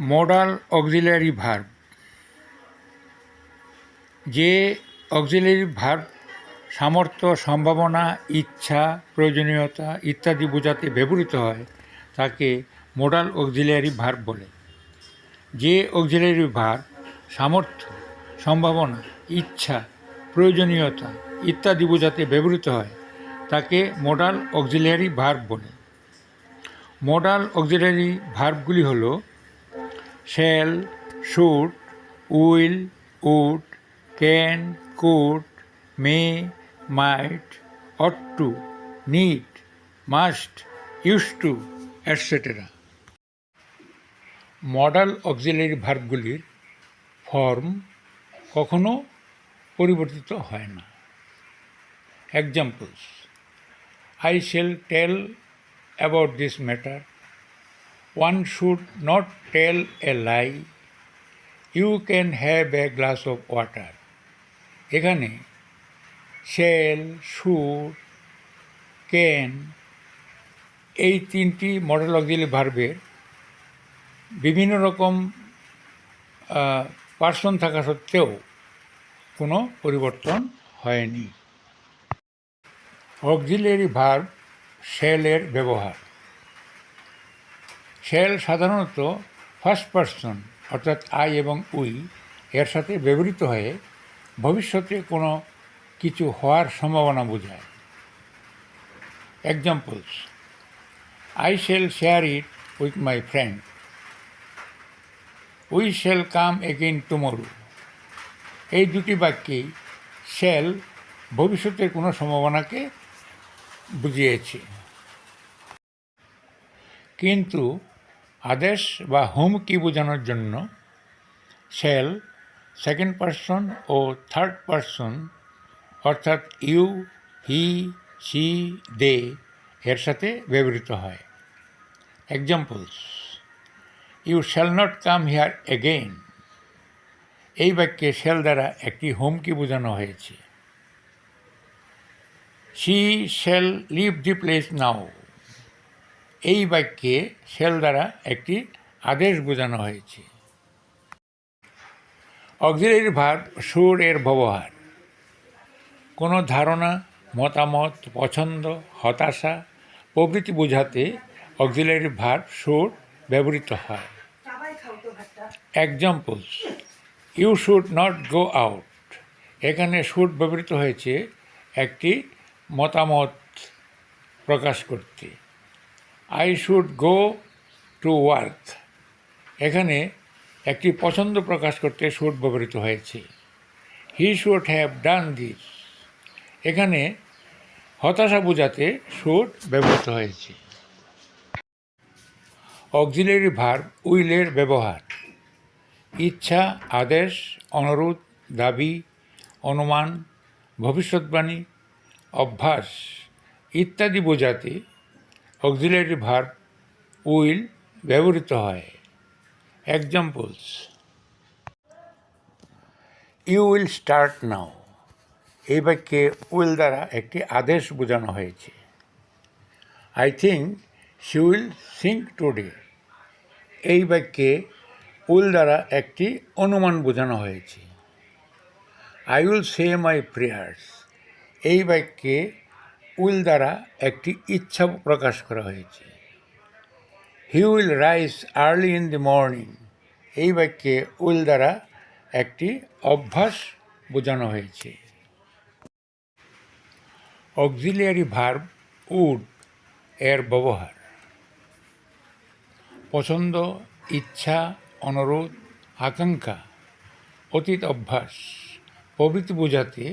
Modal auxiliary verb যে auxiliary verb সামর্থ্য, সম্ভাবনা, ইচ্ছা, প্রয়োজনীয়তা ইত্যাদি বোঝাতে ব্যবহৃত হয়, তাকে মোডাল অক্সিলারি ভার্ব বলে। যে অক্সিলারি ভার্ব সামর্থ্য, সম্ভাবনা, ইচ্ছা, প্রয়োজনীয়তা ইত্যাদি বোঝাতে ব্যবহৃত হয়, তাকে মোডাল অক্সিলারি ভার্ব বলে। মোডাল অক্সিলারি ভার্বগুলি হল shall should will would can could may, might ought to need must use to etcetera modal auxiliary ভার্বগুলির form কখনো পরিবর্তিত হয় না। Examples I shall tell about this matter one should not tell a lie you can have a glass of water এখানে shall should can এই তিনটি modal auxiliary ভার্বের বিভিন্ন রকম পার্সন থাকা সত্ত্বেও কোনো পরিবর্তন হয়নি। অক্সিলারি ভার্ব শেলের ব্যবহার। শেল সাধারণত ফার্স্ট পার্সন, অর্থাৎ আই এবং উই, এর সাথে ব্যবহৃত হয়ে ভবিষ্যতে কোনো কিছু হওয়ার সম্ভাবনা বোঝায়। Examples I shall share it with my friend we shall come again tomorrow এই দুটি বাক্যেই শেল ভবিষ্যতের কোনো সম্ভাবনাকে বুঝিয়েছে। কিন্তু আদেশ বা হুমকি বোঝানোর জন্য শেল সেকেন্ড পার্সন ও থার্ড পার্সন অর্থাৎ ইউ হি সি দে এর সাথে ব্যবহৃত হয়। Examples you shall not come here again এই বাক্যে শেল দ্বারা একটি হুমকি বোঝানো হয়েছে। She shall leave the place now এই বাক্যে শেল দ্বারা একটি আদেশ বোঝানো হয়েছে। অক্সিলারি ভার্ব সুর এর ব্যবহার। কোনো ধারণা, মতামত, পছন্দ, হতাশা প্রভৃতি বোঝাতে অক্সিলারি ভার্ব সুর ব্যবহৃত হয়। Examples you should not go out এখানে শুড ব্যবহৃত হয়েছে একটি মতামত প্রকাশ করতে। I should go to work এখানে একটি পছন্দ প্রকাশ করতে শুড ব্যবহৃত হয়েছে। He should have done this এখানে হতাশা বোঝাতে শুড ব্যবহৃত হয়েছে। অক্সিলারি ভার্ব উইলের ব্যবহার। ইচ্ছা, আদেশ, অনুরোধ, দাবি, অনুমান, ভবিষ্যৎবাণী, অভ্যাস ইত্যাদি বোঝাতে অক্সিলারি ভার্ব উইল ব্যবহৃত হয়। Examples you will start now এই বাক্যে উইল দ্বারা একটি আদেশ বোঝানো হয়েছে। I think she will sing today এই বাক্যে উইল দ্বারা একটি অনুমান বোঝানো হয়েছে। I will say my prayers এই বাক্যে উইল দ্বারা একটি ইচ্ছা প্রকাশ করা হয়েছে। He will rise early in the morning এই বাক্যে উইল দ্বারা একটি অভ্যাস বোঝানো হয়েছে। অক্সিলিয়ারি ভার্ব উড এর ব্যবহার। পছন্দ, ইচ্ছা, অনুরোধ, আকাঙ্ক্ষা, অতীত অভ্যাস, প্রভৃতি বোঝাতে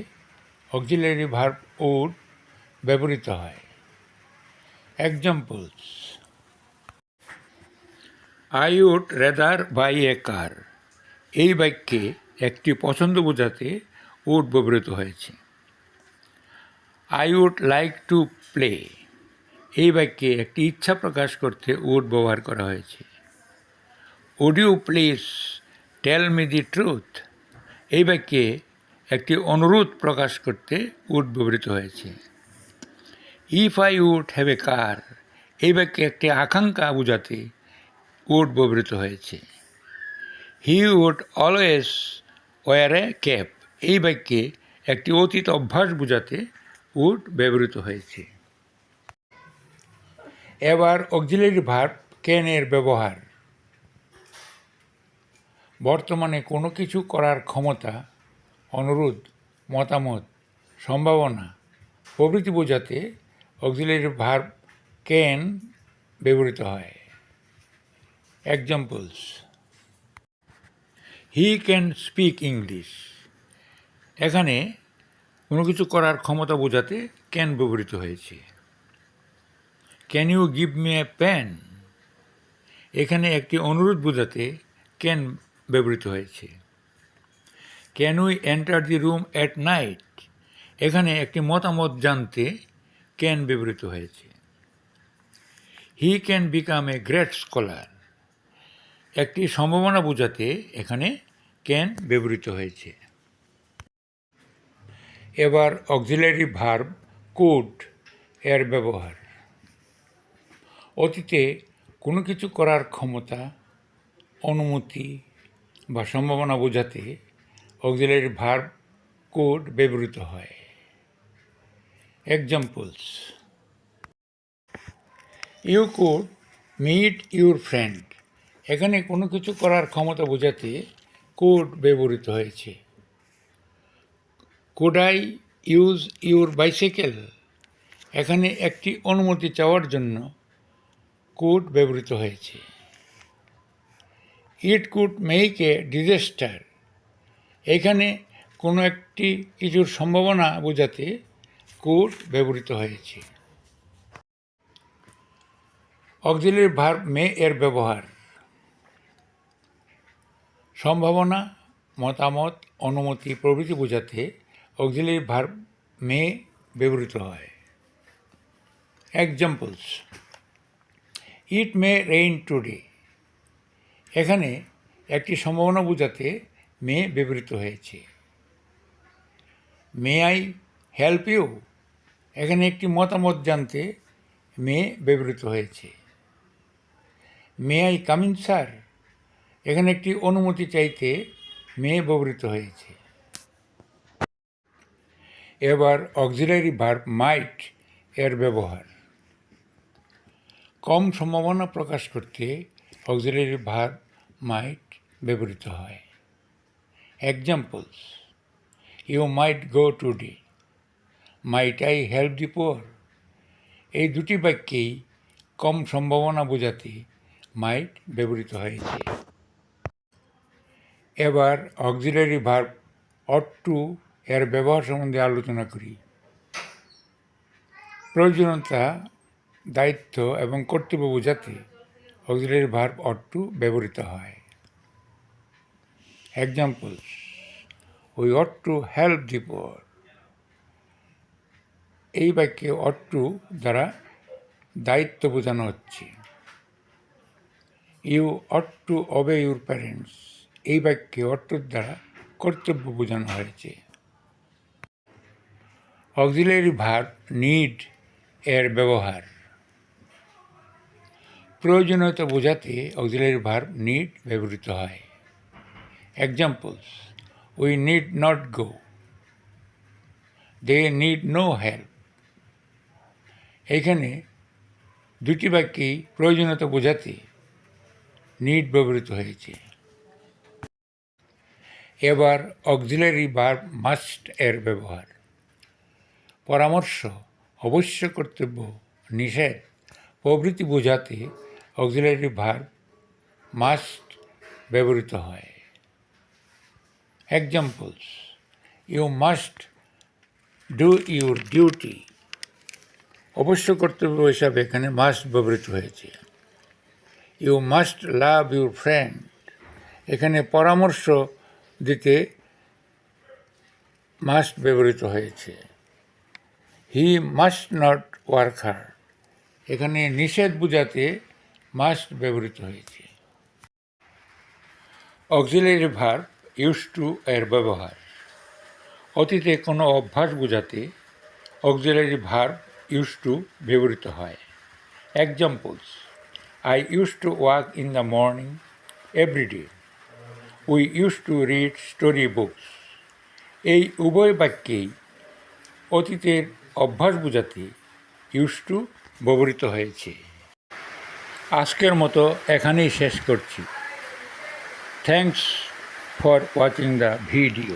অক্সিলারি ভার্ব উড ব্যবহৃত হয়। Examples I would rather buy a car এই বাক্যে একটি পছন্দ বোঝাতে উড ব্যবহৃত হয়েছে। I would like to play এই বাক্যে একটি ইচ্ছা প্রকাশ করতে উড ব্যবহার করা হয়েছে। Would you please tell me the truth এই বাক্যে একটি অনুরোধ প্রকাশ করতে উড ব্যবহৃত হয়েছে। If I would have a car এই বাক্যে একটি আকাঙ্ক্ষা বোঝাতে উড ব্যবহৃত হয়েছে। He would always wear a cap এই বাক্যে একটি অতীত অভ্যাস বোঝাতে উড ব্যবহৃত হয়েছে। এবার অক্সিলারি ভার্ব ক্যানের ব্যবহার। বর্তমানে কোনো কিছু করার ক্ষমতা, অনুরোধ, মতামত, সম্ভাবনা প্রভৃতি বোঝাতে অক্সিলারি ভার্ব ক্যান ব্যবহৃত হয়? Examples he can speak English এখানে কোনো কিছু করার ক্ষমতা বোঝাতে ক্যান ব্যবহৃত হয়েছে? Can you give me a pen এখানে একটি অনুরোধ বোঝাতে ক্যান ব্যবহৃত হয়েছে? Can we enter the room at night এখানে একটি মতামত জানতে ক্যান ব্যবহৃত হয়েছে। He can become a great scholar একটি সম্ভাবনা বোঝাতে এখানে ক্যান ব্যবহৃত হয়েছে। এবার অক্সিলারি ভার্ব কুড এর ব্যবহার। অতীতে কোনো কিছু করার ক্ষমতা, অনুমতি বা সম্ভাবনা বোঝাতে অক্সিলারি ভার্ব কুড ব্যবহৃত হয়। Examples you could meet your friend এখানে কোনো কিছু করার ক্ষমতা বোঝাতে কুড ব্যবহৃত হয়েছে। Could I use your bicycle এখানে একটি অনুমতি চাওয়ার জন্য কুড ব্যবহৃত হয়েছে। It could make a disaster এখানে কোনো একটি কিছুর সম্ভাবনা বোঝাতে কুড ব্যবহৃত হয়েছে। অক্সিলারি ভার্ব মে এর ব্যবহার। সম্ভাবনা, মতামত, অনুমতি প্রভৃতি বোঝাতে অক্সিলারি ভার্ব মে ব্যবহৃত হয়। Examples it may rain today এখানে একটি সম্ভাবনা বোঝাতে মে ব্যবহৃত হয়েছে। মে আই হেল্প ইউ এখানে একটি মতামত জানতে মে ব্যবহৃত হয়েছে। May I come in sir. এখানে একটি অনুমতি চাইতে মে ব্যবহৃত হয়েছে। এবার অক্সিলারি ভার্ব মাইট এর ব্যবহার। কম সম্ভাবনা প্রকাশ করতে অক্সিলারি ভার্ব মাইট ব্যবহৃত হয়। Examples you might go today might I help the poor এই দুটি বাক্যেই কম সম্ভাবনা বোঝাতে মাইট ব্যবহৃত হয়েছে। এবার অক্সিলারি ভার্ব অট টু এর ব্যবহার সম্বন্ধে আলোচনা করি। প্রয়োজনীয়তা, দায়িত্ব এবং কর্তব্য বোঝাতে অক্সিলারি ভার্ব অট টু ব্যবহৃত হয়। Examples we ought to help the poor এই বাক্যে অট টু দ্বারা দায়িত্ব বোঝানো হচ্ছে। You ought to obey your parents. এই বাক্যে অট্টুর দ্বারা কর্তব্য বোঝানো হয়েছে। অক্সিলারি ভার্ব নিড এর ব্যবহার। প্রয়োজনীয়তা বোঝাতে অক্সিলারি ভার্ব নিড ব্যবহৃত হয়। Examples we need not go they need no help এখানে দুটি বাক্যেই প্রয়োজনীয়তা বোঝাতে নিট ব্যবহৃত হয়েছে। এবার অক্সিলারি ভার্ব মাস্ট এর ব্যবহার। পরামর্শ, অবশ্য কর্তব্য, নিষেধ, প্রভৃতি বোঝাতে অক্সিলারি ভার্ব মাস্ট ব্যবহৃত হয়। Examples you must do your duty অবশ্য কর্তব্য হিসাবে এখানে মাস্ট ব্যবহৃত হয়েছে। You must love your friend এখানে পরামর্শ দিতে মাস্ট ব্যবহৃত হয়েছে। He must not work hard এখানে নিষেধ বোঝাতে মাস্ট ব্যবহৃত হয়েছে। অক্সিলারি ভার্ব ইউজ টু এর ব্যবহার। অতীতে কোনো অভ্যাস বোঝাতে অক্সিলারি ভার্ব ইউজ টু ব্যবহৃত হয়। Examples I use to walk in the morning every day we use to read story books এই উভয় বাক্যেই অতীতের অভ্যাস বোঝাতে ইউজ টু ব্যবহৃত হয়েছে। আজকের মতো এখানেই শেষ করছি। Thanks for watching the video